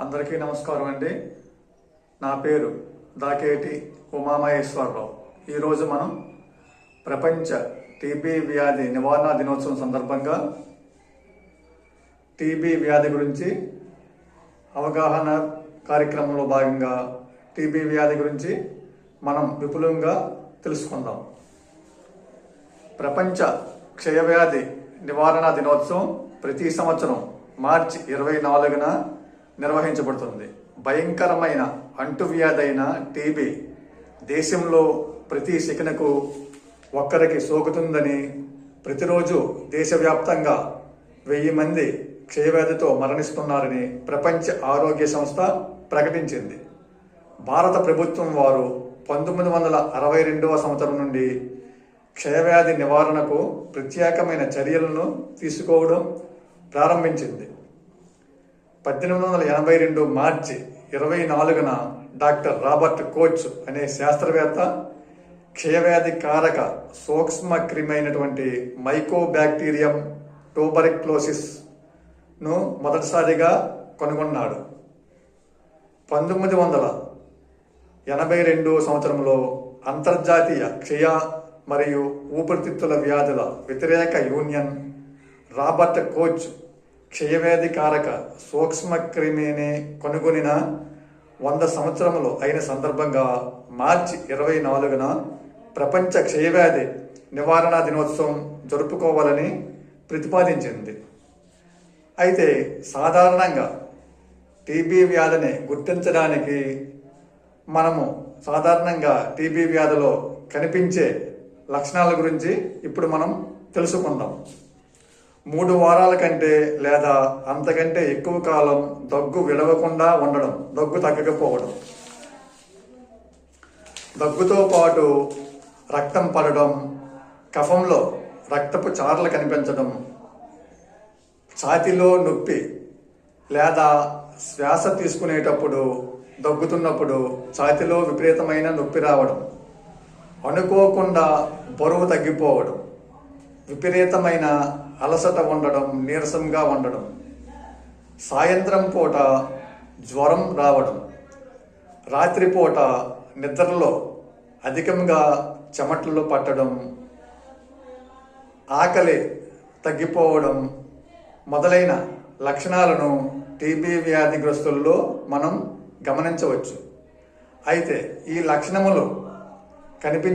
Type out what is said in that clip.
అందరికీ నమస్కారం అండి. నా పేరు దాకేటి ఉమామహేశ్వరరావు. ఈరోజు మనం ప్రపంచ టీబీ వ్యాధి నివారణ దినోత్సవం సందర్భంగా టీబీ వ్యాధి గురించి అవగాహన కార్యక్రమంలో భాగంగా టీబీ వ్యాధి గురించి మనం విపులంగా తెలుసుకుందాం. ప్రపంచ క్షయవ్యాధి నివారణ దినోత్సవం ప్రతి సంవత్సరం మార్చి ఇరవై నాలుగున నిర్వహించబడుతుంది. భయంకరమైన అంటువ్యాధి అయిన టీబీ దేశంలో ప్రతి సెకనుకు ఒక్కరికి సోకుతుందని ప్రతిరోజు దేశవ్యాప్తంగా వెయ్యి మంది క్షయవ్యాధితో మరణిస్తున్నారని ప్రపంచ ఆరోగ్య సంస్థ ప్రకటించింది. భారత ప్రభుత్వం వారు పంతొమ్మిది వందల అరవై రెండవ సంవత్సరం నుండి క్షయవ్యాధి నివారణకు ప్రత్యేకమైన చర్యలను తీసుకోవడం ప్రారంభించింది. పద్దెనిమిది వందల ఎనభై రెండు మార్చి ఇరవై నాలుగున డాక్టర్ రాబర్ట్ కోచ్ అనే శాస్త్రవేత్త క్షయవ్యాధి కారక సూక్ష్మ క్రిమైనటువంటి మైకోబ్యాక్టీరియం టోబరిక్లోసిస్ను మొదటిసారిగా కనుగొన్నాడు. పంతొమ్మిది వందల ఎనభై రెండు సంవత్సరంలో అంతర్జాతీయ క్షయ మరియు ఊపిరితిత్తుల వ్యాధుల వ్యతిరేక యూనియన్ రాబర్ట్ కోచ్ క్షయవ్యాధి కారక సూక్ష్మ కనుగొనిన వంద సంవత్సరములు అయిన సందర్భంగా మార్చి ఇరవై నాలుగున ప్రపంచ క్షయవ్యాధి నివారణ దినోత్సవం జరుపుకోవాలని ప్రతిపాదించింది. అయితే సాధారణంగా టీబీ వ్యాధిని గుర్తించడానికి మనము సాధారణంగా టీబీ వ్యాధిలో కనిపించే లక్షణాల గురించి ఇప్పుడు మనం తెలుసుకుందాం. మూడు వారాల కంటే లేదా అంతకంటే ఎక్కువ కాలం దగ్గు విడవకుండా ఉండడం దగ్గు తగ్గకపోవడం. దగ్గుతో పాటు రక్తం పడడం కఫంలో రక్తపు చారలు కనిపించడం ఛాతీలో నొప్పి లేదా శ్వాస తీసుకునేటప్పుడు దగ్గుతున్నప్పుడు ఛాతీలో విపరీతమైన నొప్పి రావడం అనుకోకుండా బరువు తగ్గిపోవడం. విపరీతమైన అలసట ఉండడం నీరసంగా ఉండడం సాయంత్రం పూట జ్వరం రావడం రాత్రిపూట నిద్రలో అధికంగా చెమటలు పట్టడం ఆకలి తగ్గిపోవడం మొదలైన లక్షణాలను టీబీ వ్యాధిగ్రస్తుల్లో మనం గమనించవచ్చు. అయితే ఈ లక్షణములు కనిపించ